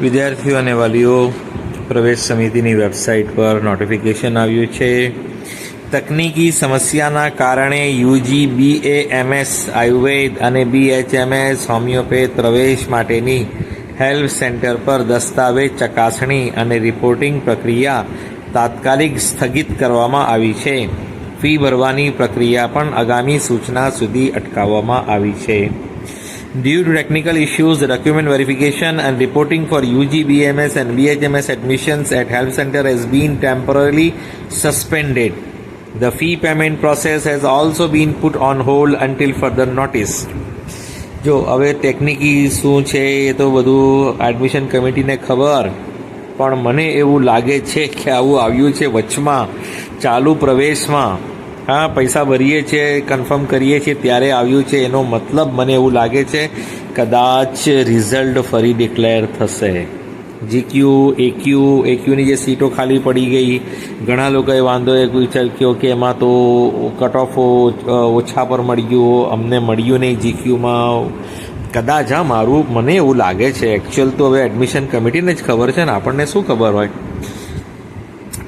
વિદ્યાર્થીઓ અને વાલીઓ પ્રવેશ સમિતિની વેબસાઇટ પર નોટિફિકેશન આવ્યું છે. તકનીકી સમસ્યાના કારણે UG B A MS Ayurveda અને બી એચ હોમિયોપેથ પ્રવેશ માટેની હેલ્પ સેન્ટર પર દસ્તાવેજ ચકાસણી અને રિપોર્ટિંગ પ્રક્રિયા તાત્કાલિક સ્થગિત કરવામાં આવી છે. ફી ભરવાની પ્રક્રિયા પણ આગામી સૂચના સુધી અટકાવવામાં આવી છે. Due to technical issues, the document verification and reporting for UG, BMS and BHMS admissions at Help Center has been temporarily suspended. The fee payment process has also been put on hold until further notice. જો હવે ટેકનિકી શું છે એ તો બધું admission કમિટીને ખબર પણ મને એવું લાગે છે કે આવું આવ્યું છે વચમાં ચાલુ પ્રવેશમાં હા, પૈસા ભરીએ છીએ કન્ફર્મ કરીએ છીએ, ત્યારે આવ્યું છે. એનો મતલબ મને એવું લાગે છે, કદાચ રિઝલ્ટ ફરી ડિક્લેર થશે. જીક્યુ એક્યુ એક્યુની જે સીટો ખાલી પડી ગઈ, ઘણા લોકોએ વાંધો એ વિચાર્યો કે એમાં તો કટ ઓફ ઓછા પર મળી ગયું અમને મળ્યું નહીં જીક્યુમાં કદાચ હા, મારું, મને એવું લાગે છે. એકચ્યુઅલ તો હવે એડમિશન કમિટીને જ ખબર છે ને, આપણને શું ખબર હોય?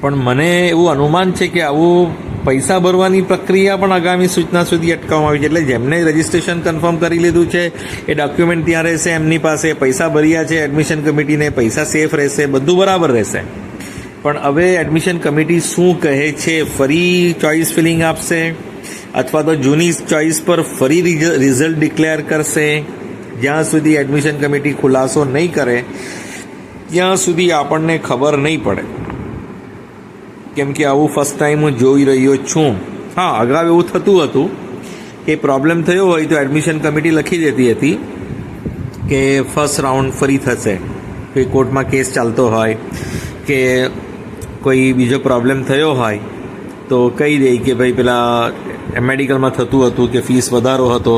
પણ મને એવું અનુમાન છે કે આવું પૈસા ભરવાની પ્રક્રિયા પણ આગામી સૂચના સુધી અટકાવવામાં આવી છે. એટલે જેમને રજિસ્ટ્રેશન કન્ફર્મ કરી લીધું છે, એ ડોક્યુમેન્ટ ત્યાં રહેશે, એમની પાસે પૈસા ભર્યા છે, એડમિશન કમિટીને પૈસા સેફ રહેશે, બધું બરાબર રહેશે. પણ હવે એડમિશન કમિટી શું કહે છે? ફરી ચોઇસ ફિલિંગ આપશે? અથવા તો જૂની ચોઇસ પર ફરી રિઝલ્ટ ડિક્લેર કરશે? જ્યાં સુધી એડમિશન કમિટી ખુલાસો નહીં કરે, ત્યાં સુધી આપણને ખબર નહીં પડે. કેમ કે આવું ફર્સ્ટ ટાઈમ હું જોઈ રહ્યો છું. હા, અગાઉ એવું થતું હતું કે પ્રોબ્લેમ થયો હોય તો એડમિશન કમિટી લખી દેતી હતી કે ફર્સ્ટ રાઉન્ડ ફરી થશે. કોઈ કોર્ટમાં કેસ ચાલતો હોય કે કોઈ બીજો પ્રોબ્લેમ થયો હોય તો કહી દે કે ભાઈ પેલા મેડિકલમાં થતું હતું કે ફીસ વધારો હતો,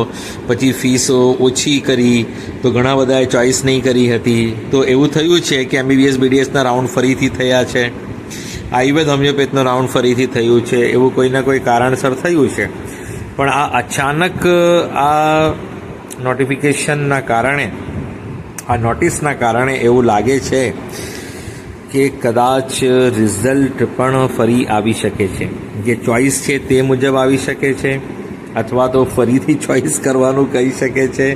પછી ફીસ ઓછી કરી, તો ઘણા બધાએ ચોઇસ નહીં કરી હતી. તો એવું થયું છે કે એમબીબીએસ બીડીએસના રાઉન્ડ ફરીથી થયા છે. આયુર્વેદ હોમિયોપેથનો રાઉન્ડ ફરીથી થયું છે, એવું કોઈના કોઈ કારણસર થયું છે. પણ આ અચાનક, આ નોટિફિકેશનના કારણે, આ નોટિસના કારણે એવું લાગે છે કે કદાચ રિઝલ્ટ પણ ફરી આવી શકે છે. જે ચોઇસ છે તે મુજબ આવી શકે છે. અથવા તો ફરીથી ચોઇસ કરવાનું કહી શકે છે.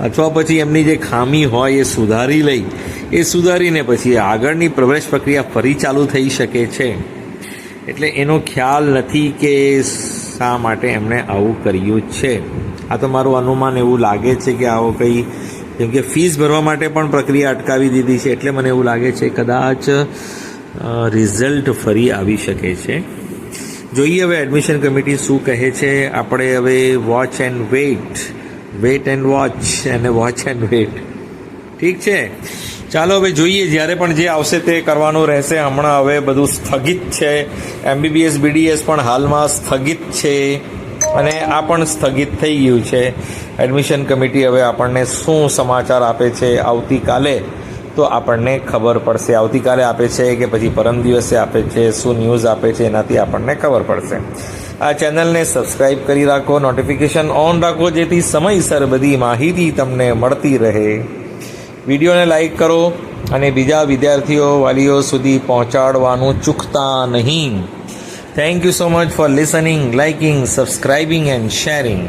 અથવા પછી એમની જે ખામી હોય એ સુધારી લઈ. એ સુધારીને પછી આગળની પ્રવેશ પ્રક્રિયા ફરી ચાલુ થઈ શકે છે. એટલે એનો ખ્યાલ નથી કે શા માટે એમણે આવું કર્યું છે. આ તો મારું અનુમાન એવું લાગે છે કે આવો કંઈ કેમ કે ફીસ ભરવા માટે પણ પ્રક્રિયા અટકાવી દીધી છે. એટલે મને એવું લાગે છે કદાચ રિઝલ્ટ ફરી આવી શકે છે. જોઈએ હવે એડમિશન કમિટી શું કહે છે. આપણે હવે watch and wait wait and watch અને વોચ એન્ડ વેઇટ ઠીક છે? ચાલો હવે જોઈએ જ્યારે પણ જે આવશે તે કરવાનું રહેશે. હમણાં હવે બધું સ્થગિત છે. એમબીબીએસ બીડીએસ પણ હાલમાં સ્થગિત છે અને આ પણ સ્થગિત થઈ ગયું છે. એડમિશન કમિટી હવે આપણને શું સમાચાર આપે છે આવતીકાલે? તો આપણને ખબર પડશે. આવતીકાલે આપે છે કે પછી પરમ દિવસે આપે છે, શું ન્યૂઝ આપે છે, એનાથી આપણને ખબર પડશે. આ ચેનલને સબસ્ક્રાઈબ કરી રાખો નોટિફિકેશન ઓન રાખો, જેથી સમયસર બધી માહિતી તમને મળતી રહે. વિડીયોને લાઈક કરો અને બીજા વિદ્યાર્થીઓ, વાલીઓ સુધી પહોંચાડવાનું ચૂકતા નહીં. Thank you so much for listening liking subscribing and sharing